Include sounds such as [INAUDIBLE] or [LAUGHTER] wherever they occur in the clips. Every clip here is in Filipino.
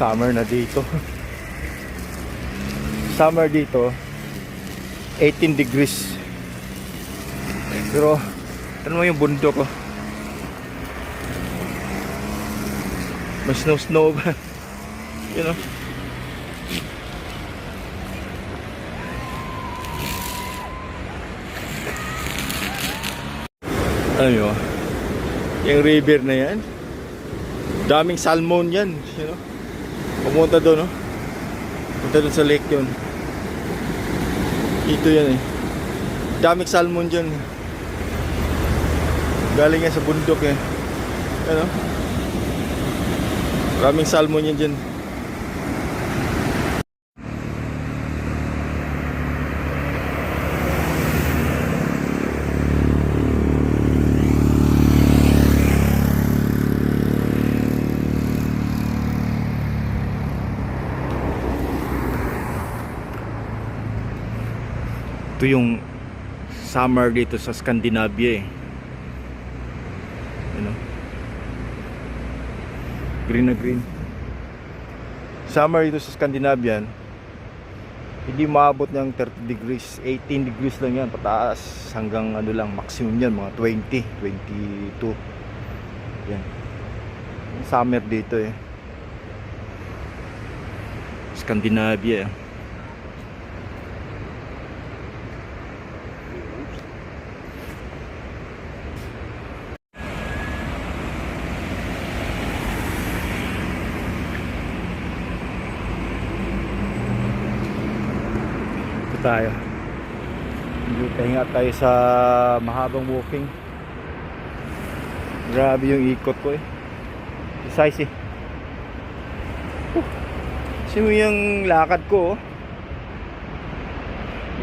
summer na dito. Summer dito, 18 degrees. Pero, ano mo yung bundok ko? May snow-snow ba? [LAUGHS] you know? Ano yun? Yung river na yan. Daming salmon yan. You know? Pumunta doon, no? Punta doon sa lake yun. Ito yan eh. Daming salmon dyan. Galing yan sa bundok eh. Ano? Maraming salmon yan dyan. Ito yung summer dito sa Scandinavia eh. Ano? Green na green. Summer dito sa Scandinavian, hindi maabot ng 30 degrees. 18 degrees lang yan, pataas. Hanggang ano lang, maximum yan, mga 20, 22. Yan. Summer dito eh. Scandinavia eh. Tayo. Hindi pahinga tayo sa mahabang walking. Grabe yung ikot ko eh. Size eh. Uh, kasi mo yung lakad ko oh.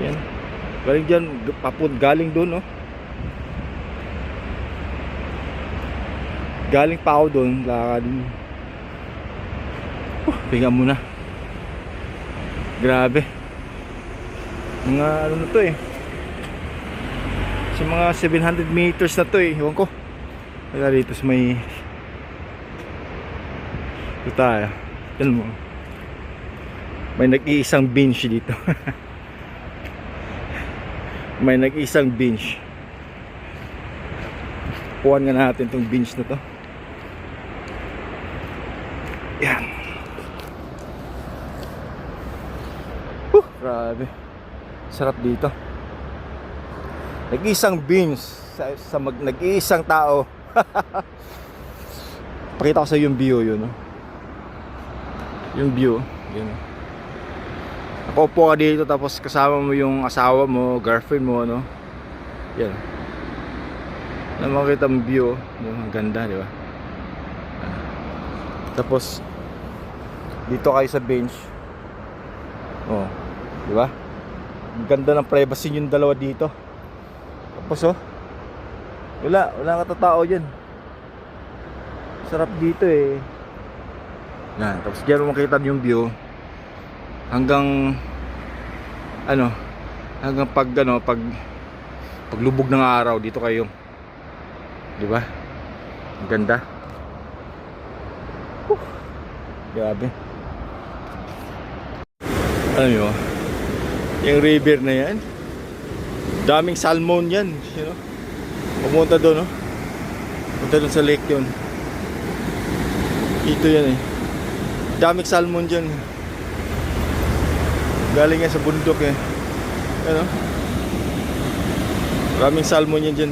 Yan. Galing dyan, papun, galing doon oh. Galing pa ako doon, lakad. Uh, pahinga muna. Grabe mga ano na to eh. Sa mga 700 meters na to eh ewan ko. Wala dito sa may ito tayo. Yan mo. May nag-iisang bench dito. [LAUGHS] May nag-iisang bench. Puwan nga natin tong bench na to. Yan. Whew, grabe sarap dito. Nag-iisang beans sa, sa mag, nag-iisang tao. [LAUGHS] Pakita ko sa yung view yun no? yung view yun. Nakaupo ka dito tapos kasama mo yung asawa mo girlfriend mo no yan. Na makita mo view no? ang ganda di ba? Ah. tapos dito kayo sa bench. Oh di ba ganda ng privacy yung dalawa dito. Tapos oh. Wala, wala katatao dyan. Sarap dito eh. Yan, tapos diyan mo makita yung view. Hanggang ano, hanggang pag ano, pag paglubog ng araw dito kayo. 'Di ba? Ang ganda. Whew. Grabe. Ano yun? Yung river na yan. Daming salmon yan. You know? Pumunta doon, no? Punta doon sa lake yun. Ito yan eh. Daming salmon dyan. Galing yan sa bundok eh. Ano? Maraming salmon yan dyan.